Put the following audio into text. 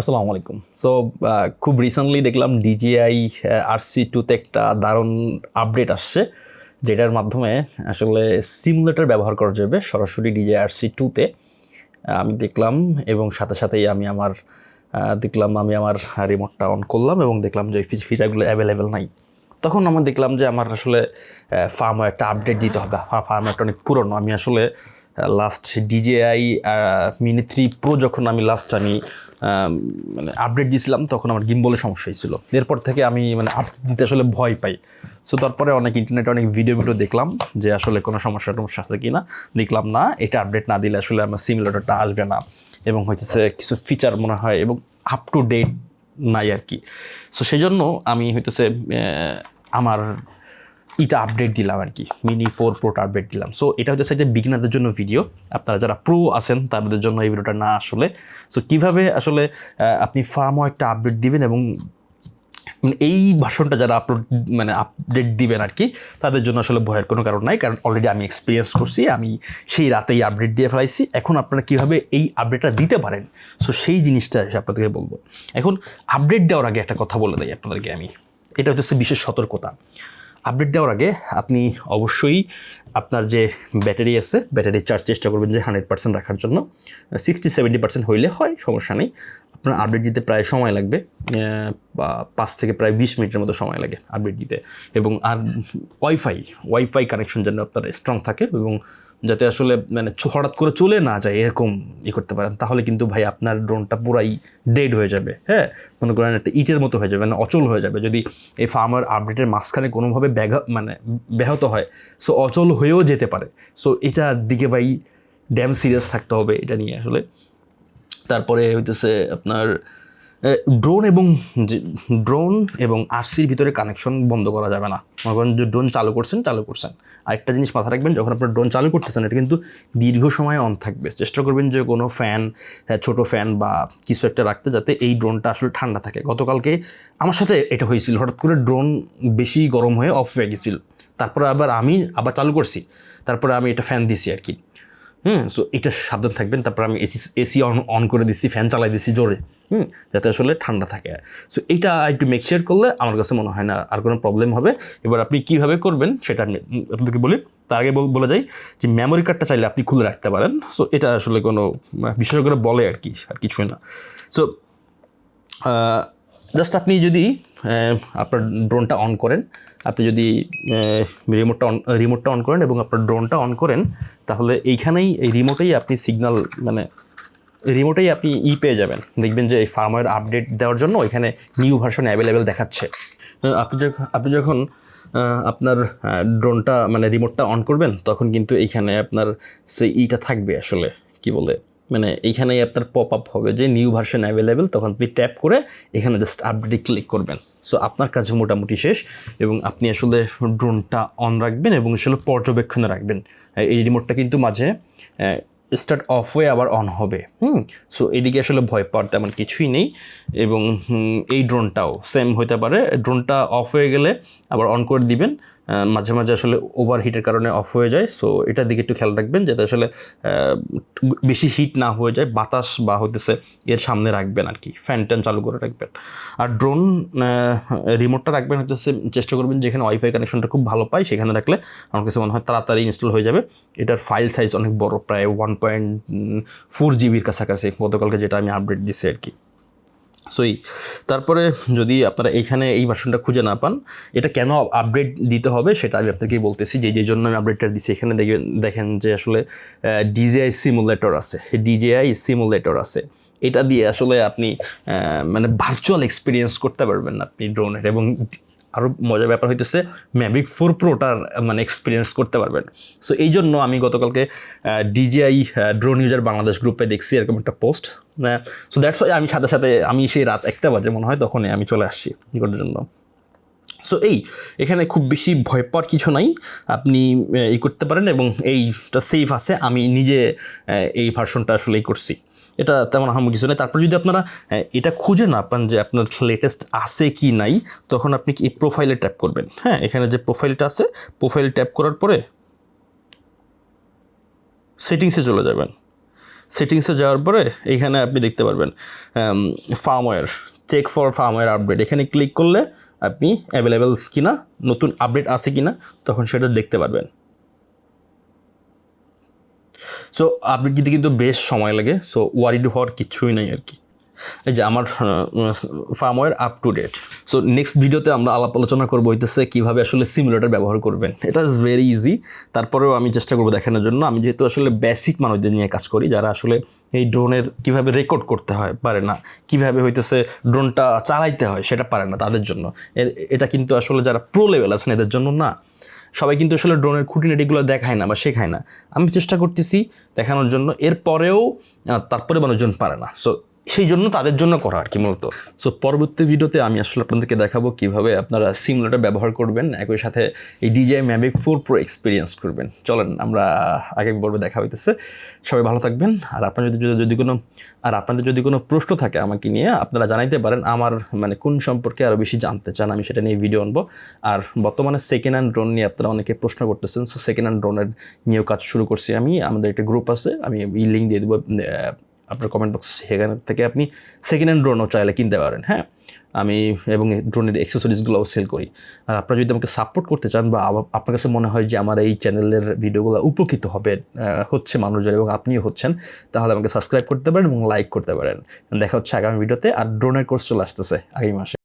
আসসালামু আলাইকুম। সো খুব রিসেন্টলি দেখলাম ডিজিআই আর সি টুতে একটা দারুণ আপডেট আসছে, যেটার মাধ্যমে আসলে সিমুলেটর ব্যবহার করা যাবে সরাসরি ডিজিআই আর সি টুতে আমি দেখলাম এবং সাথে সাথেই আমি আমার দেখলাম আমি আমার রিমোটটা অন করলাম এবং দেখলাম যে ফিচারগুলো অ্যাভেলেবেল নাই। তখন আমি দেখলাম যে আমার আসলে ফার্মও একটা আপডেট দিতে হবে। ফার্মারটা অনেক পুরনো। আমি আসলে last DJI mini three pro যখন আমি লাস্ট আমি মানে আপডেট দিয়েছিলাম তখন আমার গিম্বলের সমস্যা হয়েছিল এরপর থেকে আমি মানে আপডেট দিতে আসলে ভয় পাই। সো তারপরে অনেক ইন্টারনেটে অনেক ভিডিও ভিডিও দেখলাম যে আসলে কোনো সমস্যা টমস্যা আছে কি না দেখলাম না, এটা আপডেট না দিলে আসলে আমার সিমিলেটরটা আসবে না। এবং হইতেছে কিছু ফিচার মনে হয় এবং আপ টু ডেট নাই আর কি। সো সেই জন্য আমি হইতেছে আমার এটা আপডেট দিলাম আর কি মিনি ফোর প্রোটা আপডেট দিলাম। সো এটা হচ্ছে একটা বিগিনারদের জন্য ভিডিও আপনারা যারা প্রো আছেন, তাদের জন্য এই ভিডিওটা না আসলে। সো কীভাবে আসলে আপনি ফার্মও একটা আপডেট দিবেন এবং মানে এই ভাষণটা যারা আপলোড মানে আপডেট দিবেন আর কি, তাদের জন্য আসলে ভয়ের কোনো কারণ নাই। কারণ অলরেডি আমি এক্সপিরিয়েন্স করছি, আমি সেই রাতেই আপডেট দিয়ে ফেলাইছি। এখন আপনারা কীভাবে এই আপডেটটা দিতে পারেন? সো সেই জিনিসটা আপনাদেরকে বলব। এখন আপডেট দেওয়ার আগে একটা কথা বলে দেয় আপনাদেরকে আমি। এটা হচ্ছে বিশেষ সতর্কতা। আপডেট দেওয়ার আগে আপনি অবশ্যই আপনার যে ব্যাটারি আছে, ব্যাটারি চার্জ চেষ্টা করবেন যে হান্ড্রেড পার্সেন্ট রাখার জন্য। সিক্সটি সেভেন্টি পার্সেন্ট হইলে হয়, সমস্যা নেই। আপনার আপডেট দিতে প্রায় সময় লাগবে পাঁচ থেকে প্রায় বিশ মিনিটের মতো সময় লাগে আপডেট দিতে। এবং আর ওয়াইফাই ওয়াইফাই কানেকশন যেন আপনার স্ট্রং থাকে এবং যাতে আসলে মানে হঠাৎ করে চলে না যায় এরকম ই করতে পারেন, তাহলে কিন্তু ভাই আপনার ড্রোনটা পুরাই ডেড হয়ে যাবে হ্যাঁ? মনে করেন একটা ইটের মতো হয়ে যাবে মানে অচল হয়ে যাবে। যদি এই ফার্মার আপডেটের মাঝখানে কোনোভাবে ব্যাঘা মানে ব্যাহত হয় সো অচল হয়েও যেতে পারে। সো এটার দিকে ভাই ড্যাম সিরিয়াস থাকতে হবে এটা নিয়ে আসলে। তারপরে হইতেছে আপনার ড্রোন এবং ড্রোন এবং আরসির ভিতরে কানেকশন বন্ধ করা যাবে না। মনে করেন যে ড্রোন চালু করছেন চালু করছেন। আরেকটা জিনিস মাথা রাখবেন, যখন আপনার ড্রোন চালু করতেছেন, এটা কিন্তু দীর্ঘ সময় অন থাকবে। চেষ্টা করবেন যে কোনো ফ্যান ছোট ফ্যান বা কিছু একটা রাখতে, যাতে এই ড্রোনটা আসলে ঠান্ডা থাকে। গতকালকে আমার সাথে এটা হয়েছিল। হঠাৎ করে ড্রোন বেশি গরম হয়ে অফ হয়ে গেছিল। তারপরে আবার আমি আবার চালু করছি। তারপরে আমি এটা ফ্যান দিছি আর কি। হুম সো এটা সাবধান থাকবেন। তারপর আমি এসি এসি অন অন করে দিচ্ছি ফ্যান চালাই দিচ্ছি জোরে, হুম, যাতে আসলে ঠান্ডা থাকে। সো এইটা একটু মেকশিয়ার করলে আমার কাছে মনে হয় না আর কোনো প্রবলেম হবে। এবার আপনি কীভাবে করবেন সেটা আমি আপনাদেরকে বলি। তার আগে বল- যাই যে মেমোরি কার্ডটা চাইলে আপনি খুলে রাখতে পারেন। সো এটা আসলে কোনো বিশেষজ্ঞরা বলে আর কি, আর কিছুই না। সো জাস্ট আপনি যদি আপনার ড্রোনটা অন করেন। আপনি যদি রিমোটটা অন রিমোটটা অন করেন এবং আপনার ড্রোনটা অন করেন, তাহলে এইখানেই, এই রিমোটেই আপনি সিগন্যাল মানে রিমোটেই আপনি ই পেয়ে যাবেন। দেখবেন যে এই ফার্মওয়্যার আপডেট দেওয়ার জন্য ওইখানে নিউ ভার্সন অ্যাভেলেবেল দেখাচ্ছে। আপনি যখন আপনি যখন আপনার ড্রোনটা মানে রিমোটটা অন করবেন, তখন কিন্তু এইখানে আপনার সেই ইটা থাকবে আসলে, কি বলে? মানে এইখানেই আপনার পপ আপ হবে যে নিউ ভার্সন অ্যাভেলেবেল তখন আপনি ট্যাপ করে এখানে জাস্ট আপডেটে ক্লিক করবেন। সো আপনার কাজ মোটামুটি শেষ এবং আপনি আসলে ড্রোনটা অন রাখবেন এবং আসলে পর্যবেক্ষণে রাখবেন। এই রিমোটটা কিন্তু মাঝে স্টার্ট অফ হয়ে আবার অন হবে। হুম? সো এদিকে আসলে ভয় পাওয়ার তেমন কিছুই নেই এবং এই ড্রোনটাও সেম হতে পারে। ড্রোনটা অফ হয়ে গেলে আবার অন করে দিবেন। মাঝে মাঝে আসলে ওভার হিটের কারণে অফ হয়ে যায়। সো এটার দিকে একটু খেয়াল রাখবেন যাতে আসলে বেশি হিট না হয়ে যায়, বাতাস বা হইতেছে এর সামনে রাখবেন আর কি ফ্যান ট্যান চালু করে রাখবেন। আর ড্রোন রিমোটটা রাখবেন হইতেছে, চেষ্টা করবেন যেখানে ওয়াইফাই কানেকশনটা খুব ভালো পায়, সেখানে রাখলে আমার কাছে মনে হয় তাড়াতাড়ি ইনস্টল হয়ে যাবে। এটার ফাইল সাইজ অনেক বড়, প্রায় ওয়ান পয়েন্ট ফোর জিবির কাছাকাছি। গতকালকে যেটা আমি আপডেট দিছি আর কি সো এই, তারপরে যদি আপনারা এইখানে এই ভার্সনটা খুঁজে না পান, এটা কেন আপডেট দিতে হবে সেটা আমি আপনাকেই বলতেছি। যে যে জন্য আমি আপডেটটা দিচ্ছি এখানে দেখেন যে আসলে ডিজেআই সিমুলেটর আছে। ডিজেআই সিমুলেটর আছে। এটা দিয়ে আসলে আপনি মানে ভার্চুয়াল এক্সপিরিয়েন্স করতে পারবেন আপনি ড্রোনের এবং আরও মজার ব্যাপার হইতেছে ম্যাভিক ফোর প্রোটার মানে এক্সপিরিয়েন্স করতে পারবেন। সো এই জন্য আমি গতকালকে ডিজিআই ড্রোন ইউজার বাংলাদেশ গ্রুপে দেখছি এরকম একটা পোস্ট সো দ্যাটস আমি সাথে সাথে, আমি সেই রাত একটা বাজে মনে হয়, তখনই আমি চলে আসছি জন্য। সো এই, এখানে খুব বেশি ভয় পাওয়ার কিছু নাই। আপনি ই করতে পারেন এবং এইটা সেফ আছে। আমি নিজে এই ভার্সনটা আসলেই করছি। এটা তেমন আহাম কিছু নেই। তারপর যদি আপনারা এটা খুঁজে না পান যে আপনার লেটেস্ট আছে কি নাই, তখন আপনি কি এই প্রোফাইলে ট্যাপ করবেন? হ্যাঁ এখানে যে প্রোফাইলটা আছে প্রোফাইল ট্যাপ করার পরে সেটিংসে চলে যাবেন। সেটিংসে যাওয়ার পরে এইখানে আপনি দেখতে পারবেন firmware check for firmware update এখানে ক্লিক করলে আপনি অ্যাভেলেবেল কিনা, নতুন আপডেট আছে কিনা, তখন সেটা দেখতে পারবেন। সো আপডেট দিতে কিন্তু বেশ সময় লাগে। সো ওয়ারিড হওয়ার কিছুই নাই আর কি। এই যে আমার firmware up to date so next ভিডিওতে আমরা আলাপ আলোচনা করব হইতেছে কীভাবে আসলে সিমুলেটার ব্যবহার করবেন। এটা ইজ ভেরি ইজি তারপরেও আমি চেষ্টা করব দেখানোর জন্য। আমি যেহেতু আসলে বেসিক মানুষদের নিয়ে কাজ করি, যারা আসলে এই ড্রোনের কীভাবে রেকর্ড করতে হয় পারে না, কীভাবে হইতেছে ড্রোনটা চালাইতে হয় সেটা পারে না তাদের জন্য। এটা কিন্তু আসলে যারা প্রো লেভেল আছেন এদের জন্য না। সবাই কিন্তু আসলে ড্রোনের খুঁটিনাটিগুলো দেখায় না বা শেখায় না। আমি চেষ্টা করতেছি দেখানোর জন্য। এরপরেও তারপরে মানুষজন পারে না। সো সেই জন্য তাদের জন্য করা আর কি মূলত। সো পরবর্তী ভিডিওতে আমি আসলে আপনাদেরকে দেখাবো কীভাবে আপনারা সিমুলেটার ব্যবহার করবেন, একই সাথে এই DJI Mavic four pro experience করবেন। চলেন, আমরা আগামী পর্বে দেখা হইতেছে। সবাই ভালো থাকবেন। আর আপনার যদি যদি- কোনো আর আপনাদের যদি কোনো প্রশ্ন থাকে আমাকে নিয়ে, আপনারা জানাইতে পারেন। আমার মানে কোন সম্পর্কে আরও বেশি জানতে চান, আমি সেটা নিয়ে ভিডিও আনব। আর বর্তমানে সেকেন্ড হ্যান্ড ড্রোন নিয়ে আপনারা অনেকে প্রশ্ন করতেছেন। সো সেকেন্ড হ্যান্ড ড্রোনের নিয়েও কাজ শুরু করছি আমি। আমাদের একটা গ্রুপ আছে, আমি এই লিঙ্ক দিয়ে দেবো আপনার কমেন্ট বক্স সেখান থেকে আপনি সেকেন্ড হ্যান্ড ড্রোনও চাইলে কিনতে পারেন হ্যাঁ? আমি এবং ড্রোনের অ্যাক্সেসরিজগুলোও সেল করি। আর আপনারা যদি আমাকে সাপোর্ট করতে চান বা আপনার কাছে মনে হয় যে আমার এই চ্যানেলের ভিডিওগুলো উপকৃত হবে হচ্ছে মানুষজন এবং আপনিও হচ্ছেন, তাহলে আমাকে সাবস্ক্রাইব করতে পারেন এবং লাইক করতে পারেন। দেখা হচ্ছে আগামী ভিডিওতে আর ড্রোনের কোর্স চলে আসতেছে আগামী মাসে।